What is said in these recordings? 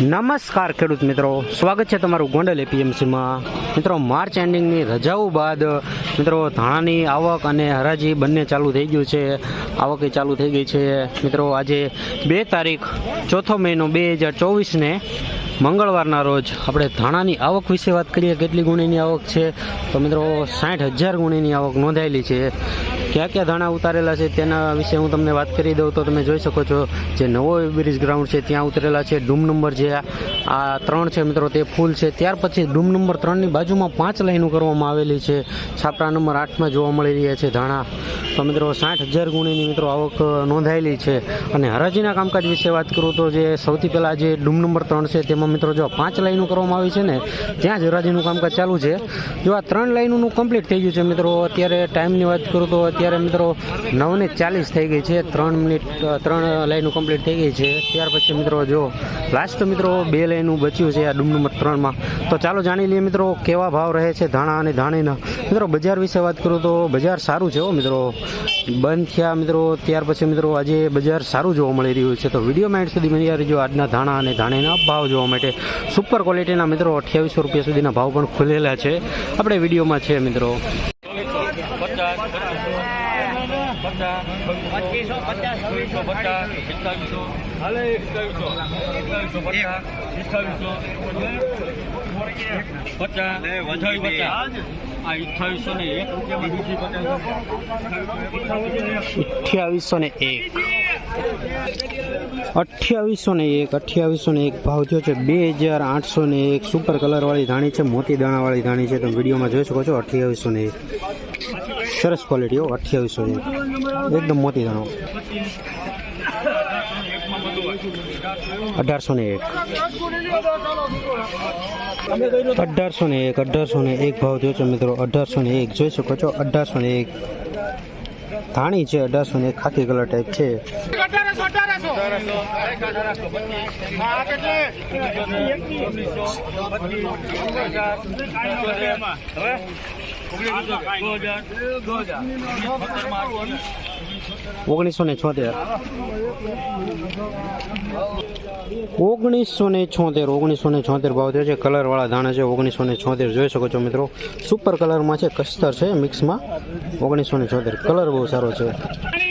નમસ્કાર ખેડૂત મિત્રો. સ્વાગત છે તમારું ગોંડલ એપીએમસીમાં. મિત્રો, માર્ચ એન્ડિંગની રજાઓ બાદ, મિત્રો, ધાણાની આવક અને હરાજી બંને ચાલુ થઈ ગયું છે. આવક ચાલુ થઈ ગઈ છે. મિત્રો, આજે બે તારીખ, ચોથો મહિનો બે હજાર ચોવીસને મંગળવારના રોજ આપણે ધાણાની આવક વિશે વાત કરીએ. કેટલી ગુણીની આવક છે? તો મિત્રો, સાઠ હજાર ગુણીની આવક નોંધાયેલી છે. ક્યાં ક્યાં ધાણા ઉતારેલા છે તેના વિશે હું તમને વાત કરી દઉં તો તમે જોઈ શકો છો જે નવો બ્રિજ ગ્રાઉન્ડ છે ત્યાં ઉતરેલા છે. ડૂમ નંબર જે આ ત્રણ છે મિત્રો તે ફૂલ છે. ત્યાર પછી ડૂમ નંબર ત્રણની બાજુમાં પાંચ લાઈનો કરવામાં આવેલી છે. છાપરા નંબર આઠમાં જોવા મળી રહ્યા છે ધાણા. તો મિત્રો સાઠ હજાર ગુણીની મિત્રો આવક નોંધાયેલી છે. અને હરાજીના કામકાજ વિશે વાત કરું તો જે સૌથી પહેલાં જે ડૂમ નંબર ત્રણ છે, તેમાં મિત્રો જો પાંચ લાઈનો કરવામાં આવી છે ને, ત્યાં જ હરાજીનું કામકાજ ચાલુ છે. જો આ ત્રણ લાઈનોનું કમ્પ્લીટ થઈ ગયું છે મિત્રો, અત્યારે ટાઈમની વાત કરું તો અત્યારે મિત્રો નવને ચાલીસ થઈ ગઈ છે. ત્રણ મિનિટ ત્રણ લાઈનો કમ્પ્લીટ થઈ ગઈ છે. ત્યાર પછી મિત્રો જો લાસ્ટ મિત્રો બે લાઈનું બચ્યું છે આ ડૂમ નંબર ત્રણમાં. તો ચાલો જાણી લઈએ મિત્રો કેવા ભાવ રહે છે ધાણા અને ધાણીના. મિત્રો બજાર વિશે વાત કરું તો બજાર સારું છે હો મિત્રો. બંધ થયા મિત્રો ત્યાર પછી મિત્રો આજે બજાર સારું જોવા મળી રહ્યું છે તો વિડીયોમાં એન્ડ સુધી મળી રહ્યો આજના ધાણા અને ધાણીના ભાવ જોવા માટે સુપર ક્વોલિટીના મિત્રો અઠ્યાવીસો રૂપિયા સુધીના ભાવ પણ ખુલેલા છે આપણે વિડીયોમાં છે મિત્રો પચાસ અઠ્યાવીસો ને એક. અઠ્યાવીસો ને એક, અઠ્યાવીસો ને એક ભાવ થયો છે બે હજાર આઠસો ને એક. સુપર કલરવાળી ધાણી છે મોતી દાણાવાળી ધાણી છે. તમે વિડીયોમાં જોઈ શકો છો, અઠ્યાવીસો ને એક. સરસ ક્વોલિટી હો, અઠ્યાવીસો એક. એકદમ મોતી દાણો. અઢારસો ને એક. અઢારસો ને એક, અઢારસો ને એક ભાવ જોયો છો મિત્રો, અઢારસો ને એક. જોઈ શકો છો, અઢારસો ને એક. ધાણી છે, અઢારસો ને એક, ખાકી કલર ટાઈપ છે. ઓગણીસો ને છોતેર. ઓગણીસો ને છોતેર ઓગણીસો ને છોતેર ભાવ થયો છે. કલરવાળા ધાણા છે ઓગણીસો ને છોતેર. જોઈ શકો છો મિત્રો, સુપર કલરમાં છે, કસ્તર છે, મિક્સમાં. ઓગણીસો ને છોતેર. કલર બહુ સારો છે.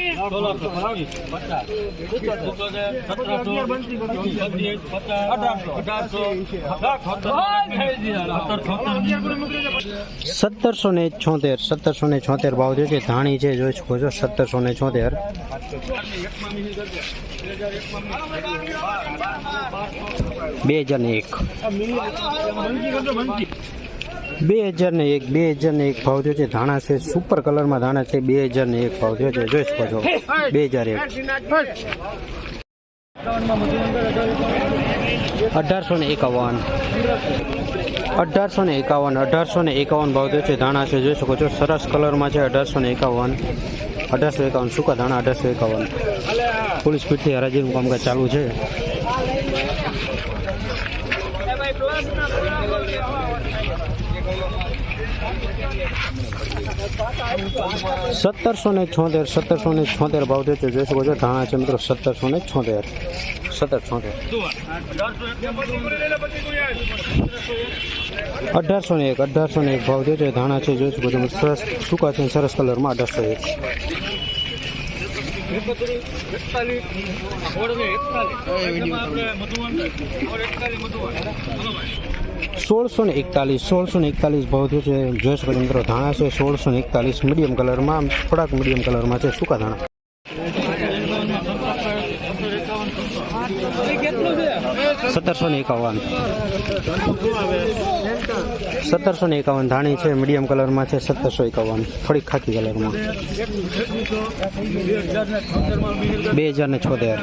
સત્તરસો ને છોતેર, સત્તરસો ને છોતેર ભાવ થયો ધાણી છે, જોઈ શકો છો, સત્તરસો ને છોતેર. બે હજાર એક. બે હજાર ને એક, બે હજાર ને એક ભાવ થયો છે. ધાણા છે સુપર કલરમાં ધાણા છે. બે હજાર ને એક ભાવ થયો છે. જોઈ શકો છો. બે હજાર એક. અઢારસો ને એકાવન. અઢારસો ને એકાવન, અઢારસો ને એકાવન ભાવ થયો છે. ધાણા છે, જોઈ શકો છો. સરસ કલરમાં છે અઢારસો ને એકાવન. અઢારસો એકાવન. સૂકા ધાણા અઢારસો એકાવન. પોલીસ પીઠથી હરાજીનું કામકાજ ચાલુ છે. સત્તરસો ને છોતેર, સત્તરસો ને છોતેર ભાવ છે. જોઈ શકો છો, ધાણા છે મિત્રો, સત્તરસો ને છોતેર. સત્તર છોતેર. અઢારસો ને એક, અઢારસો ને એક ભાવ છે. ધાણા છે, જોઈ શકો છો સરસ સૂકા છે, સરસ કલરમાં અઢારસો એક. સોળસો ને એકતાલીસ સોળસો ને એકતાલીસ ભાવ થયો છે જોઈ શકો મિત્રો, ધાણા છે સોળસો ને એકતાલીસ, મીડિયમ કલરમાં, થોડાક મીડિયમ કલરમાં છે. સૂકા ધાણા. સત્તરસો ને એકાવન. સત્તરસો ને એકાવન ધાણી છે, મીડિયમ કલરમાં છે સત્તરસો એકાવન થોડીક ખાકી કલરમાં. બે હજાર ને છોતેર.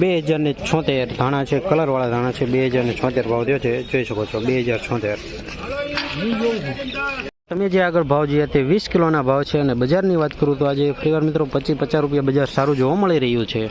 બે હજાર ને છોતેર ધાણા છે, કલરવાળા ધાણા છે બે હજાર ને છોતેર ભાવ થયો છે, જોઈ શકો છો બે હજાર છોતેર. તમે જે આગળ ભાવ જોયા તે વીસ કિલોના ભાવ છે અને બજારની વાત કરું તો આજે ફરીવાર મિત્રો પચીસ પચાસ રૂપિયા બજાર સારું જોવા મળી રહ્યું છે.